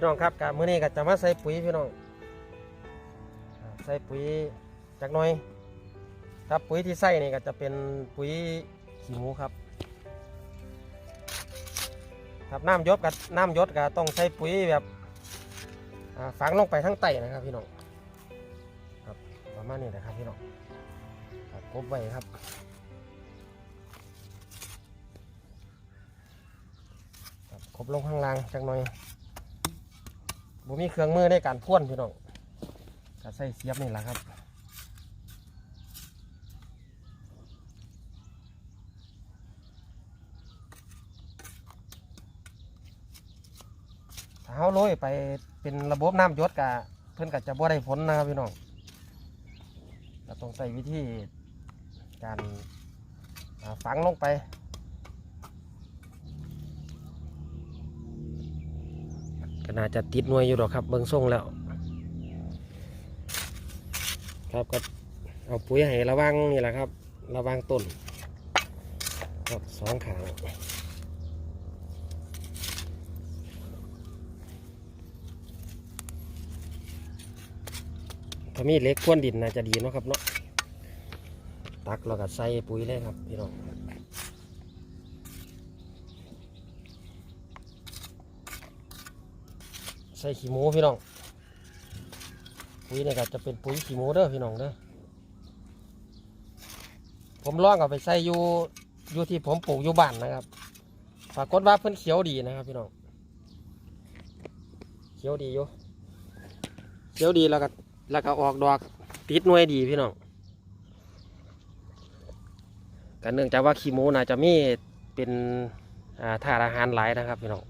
พี่น้องครับกับมื้อนี้ก็จะมาใส่ปุ๋ยพี่น้องใส่ปุ๋ยจักน่อยครับปุ๋ยที่ใส่นี่ก็จะเป็นปุ๋ยขี้หมูครับ ครับน้ำยศกับน้ำยศก็ต้องใส่ปุ๋ยแบบฝังลงไปทั้งไตนะครับพี่น้องครับประมาณนี้นะครับพี่น้องครับกบไว้ครับครับกบลงข้างล่างจักหน่อย บ่มีเครื่องมือในการพ่วนพี่น้องก็ใส่เสียบนี่แหละครับถ้าเขาโรยไปเป็นระบบน้ำหยศกะเพื่อนก็จะบ่ได้ผลนะครับพี่น้องก็ต้องใส่วิธีการฝังลงไป ก็น่าจะติดหน่วยอยู่หรอกครับ เบิ้งส่งแล้ว ครับก็เอาปุ๋ยให้ระวังนี่แหละครับ ระวังต้นครับสองขางถ้ามีเล็กข้วนดินน่าจะดีเนาะครับเนาะตักแล้วก็ใส่ปุ๋ยเลยครับพี่น้อง ใส่ขี้หมูพี่น้องปุ๋ยเนี่ยก็จะเป็นปุ๋ยขี้หมูเด้อพี่น้องเด้อผมลองเอาไปใส่อยู่อยู่ที่ผมปลูกอยู่บ้านนะครับปรากฏว่าเพิ่นเขียวดีนะครับ พี่น้องเขียวดีอยู่เขียวดีแล้วก็แล้วก็ออกดอกติดหน่วยดีพี่น้องกันเนื่องจากว่าขี้หมูน่าจะมีเป็นาธาตุอาหารหลายนะครับพี่น้อง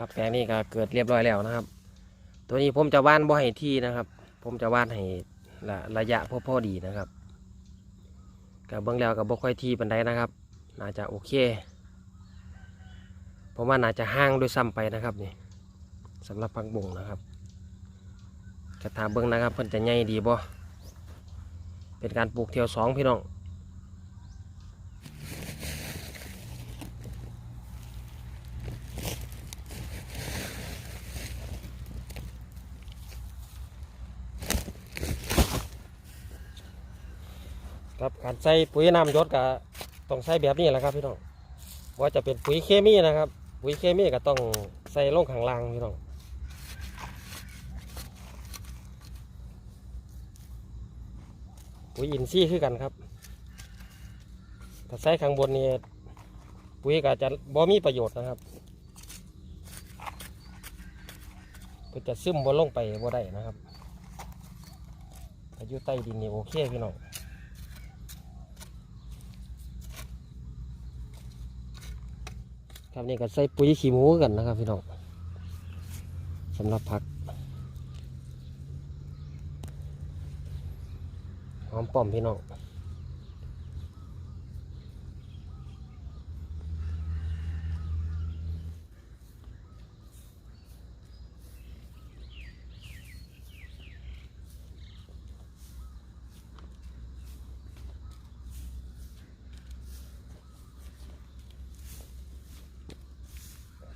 ครับแปลงนี้ก็เกิดเรียบร้อยแล้วนะครับ ตัวนี้ผมจะว่านบ่ให้ที่นะครับ ผมจะว่านให้ระระยะพอพอดีนะครับกับเบื้องแล้วกับบ่ค่อยที่ปันไดนะครับ น่าจะโอเคผมว่าน่าจะห้างด้วยซ้ำไปนะครับนี่สำหรับพักบุงนะครับกระถาเบื้องนะครับเพิ่นจะใหญ่ดีบ่เป็นการปลูกเที่ยวสองพี่น้อง ครับการใส่ปุ๋ยน้ำยศก็ต้องใส่แบบนี้แหละครับพี่น้องว่าจะเป็นปุ๋ยเคมีนะครับ ปุ๋ยเคมีก็ต้องใส่ลงข้างล่างพี่น้องปุ๋ยอินทรีย์คือกันครับถ้าใส่ข้างบนนี่ปุ๋ยก็จะบ่มีประโยชน์นะครับเพื่อจะซึมบนลงไปบ่ได้นะครับถ้ายู่ใต้ดินนี่โอเคพี่น้อง ครับนี่ก็ใส่ปุ๋ยขี้หมูกันนะครับพี่น้องสำหรับผักหอมป้อมพี่น้อง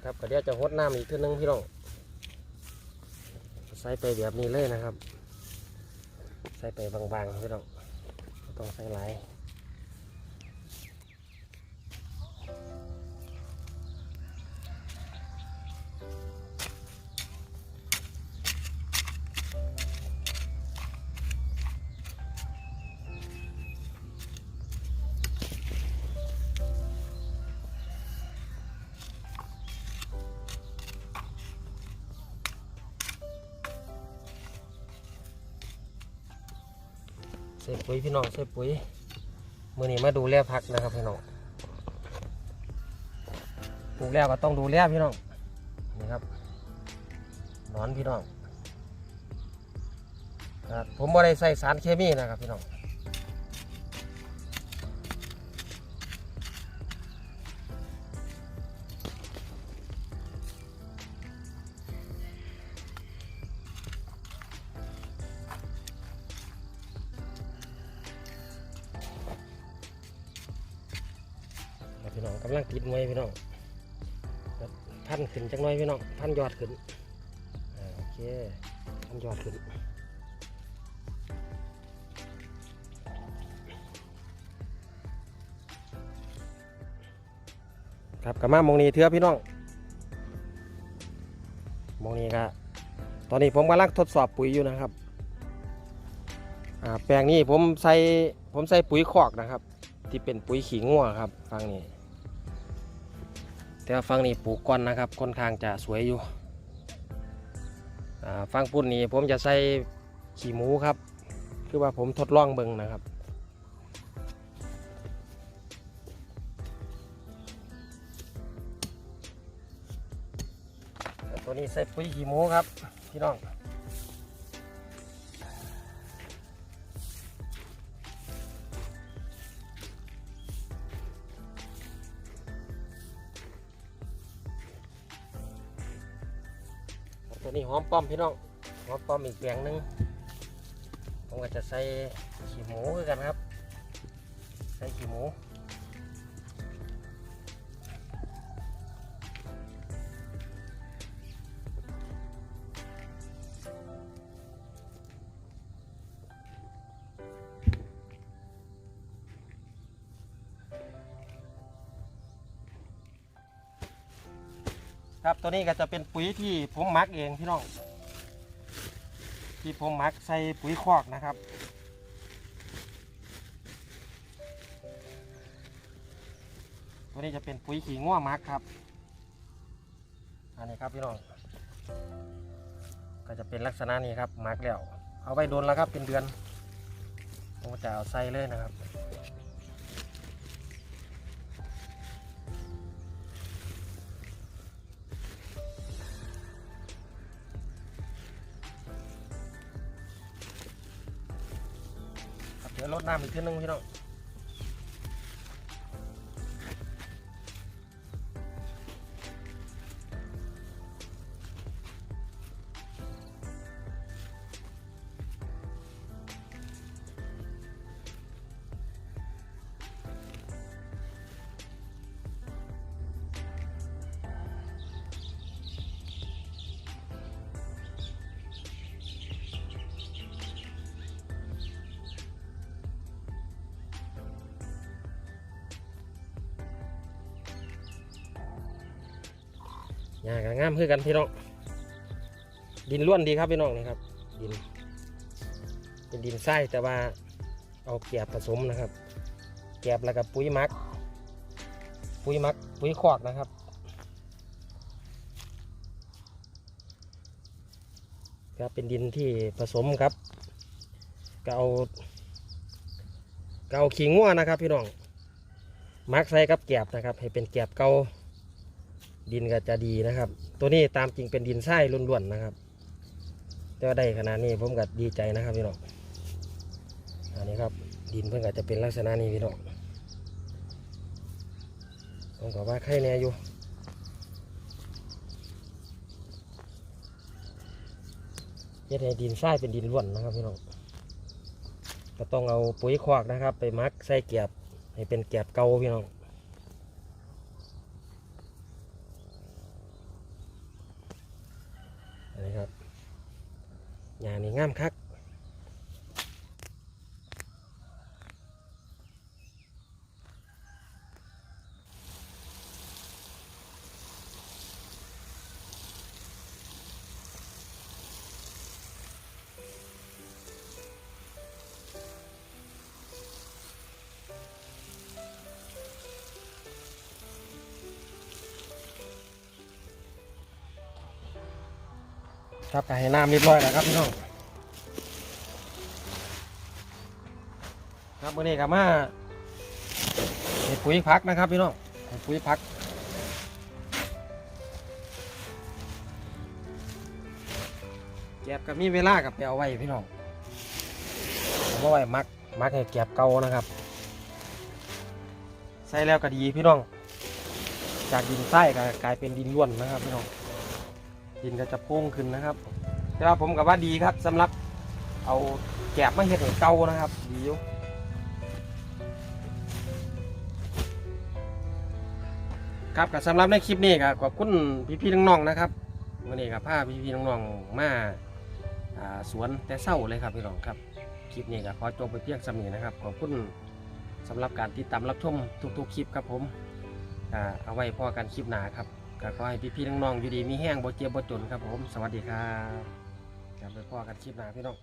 ครับก็เดี๋ยวจะหดน้ำอีกทีนึงพี่น้องใส่ไปแบบนี้เลยนะครับ ใส่ไปบางๆพี่น้องต้องใส่หลาย ใส่ปุ๋ยพี่น้องใส่ปุ๋ยมือนี้มาดูแลผักนะครับพี่น้องปลูกแล้วก็ต้องดูแลพี่น้องนี่ครับนอนพี่น้องผมบ่ได้ใส่สารเคมีนะครับพี่น้อง กำลังติดไว้พี่น้องพันขึ้นจังหน่อยพี่น้องพันยอดขึ้นอโอเคพันยอดขึ้นครับกับมามองนี้เถื่อพี่น้องมองนี้ครับตอนนี้ผมกำลังทดสอบปุ๋ยอยู่นะครับแปลงนี้ผมใส่ผมใส่ปุ๋ยคอกนะครับ ที่เป็นปุ๋ยขี้งัวครับฟังนี้ แต่ว่าฟังนี้ปลูกก้อนนะครับค่อนข้างจะสวยอยู่ฟังปุ่นนี้ผมจะใส่ขี้หมูครับ คือว่าผมทดลองเบิ่งนะครับตัวนี้ใส่ปุ๋ยขี้หมูครับพี่น้อง ตัวนี้หอมป้อมพี่น้องหอมป้อมอีกแปลงหนึงผมก็จะใส่ขี้หมูกันครับ ครับตัวนี้ก็จะเป็นปุ๋ยที่ผมมักเองพี่น้อง ที่ผมมักใส่ปุ๋ยคอกนะครับ ตัวนี้จะเป็นปุ๋ยขี้ง่วมักครับ อันนี้ครับพี่น้อง ก็จะเป็นลักษณะนี้ครับมักแล้ว เอาไว้โดนแล้วครับเป็นเดือนผมจะเอาใส่เลยนะครับ ดี๋ยวลดน้ำอีกทีนึงพี่น้อง หญ้าก็งามคือกันพี่น้อง ดินล้วนดีครับพี่น้องนี่ครับ ดิน เป็นดินทรายแต่ว่าเอาแกบผสมนะครับแกบแล้วก็ปุ๋ยมัก ปุ๋ยมัก ปุ๋ยคอกนะครับก็เป็นดินที่ผสมครับก็เอาก็เอาขี้งัวนะครับ พี่น้องมักใส่กับแกบนะครับ ให้เป็นแกบเก่า ดินก็จะดีนะครับ ตัวนี้ตามจริงเป็นดินทรายล้วนๆนะครับ แต่ว่าได้ขนาดนี้ผมก็ดีใจนะครับพี่น้องอันนี้ครับดินเพิ่งอาจจะเป็นลักษณะนี้พี่น้องผมก็ว่าไข่แน่อยู่เฮ็ดให้ดินทรายเป็นดินล้วนนะครับพี่น้องก็ต้องเอาปุ๋ยคอกนะครับ ไปมักใส่แกบให้เป็นแกบเก่าพี่น้อง ครับก็ให้น้ำเรียบร้อยแล้วครับพี่น้องครับวันนี้กับมาเห็ดปุ๋ยพักนะครับพี่น้องเห็ดปุ๋ยพักแกบก็มีเวลากับไปเอาไว้พี่น้องเอาไว้มักมักให้แกบเก่านะครับ ใส่แล้วก็ดีพี่น้อง จากดินใต้ก็กลายเป็นดินล้วนนะครับพี่น้อง ดินก็จะโป่งขึ้นนะครับ แต่ว่าผมกับว่าดีครับสำหรับเอาแกบมาเห็ดให้เก่านะครับ ดีอยู่ครับกับสำหรับในคลิปนี้ก็ขอบคุณพี่ๆน้องๆนะครับวันนี้กับพาพี่ๆน้องๆมาอ่าสวนแต่เศร้าเลยครับพี่น้องครับคลิปนี้ก็ขอจบไปเพียงสำนีนะครับขอบคุณสำหรับการติดตามรับชมทุกๆคลิปครับผมเอาไว้พอกันคลิปหน้าครับ ก็ขอให้พี่ๆน้องๆอยู่ดีมีแห้งบ่เจ็บบ่จนครับผม สวัสดีครับกลับไปพ่อกันคลิปหน้าพี่น้อง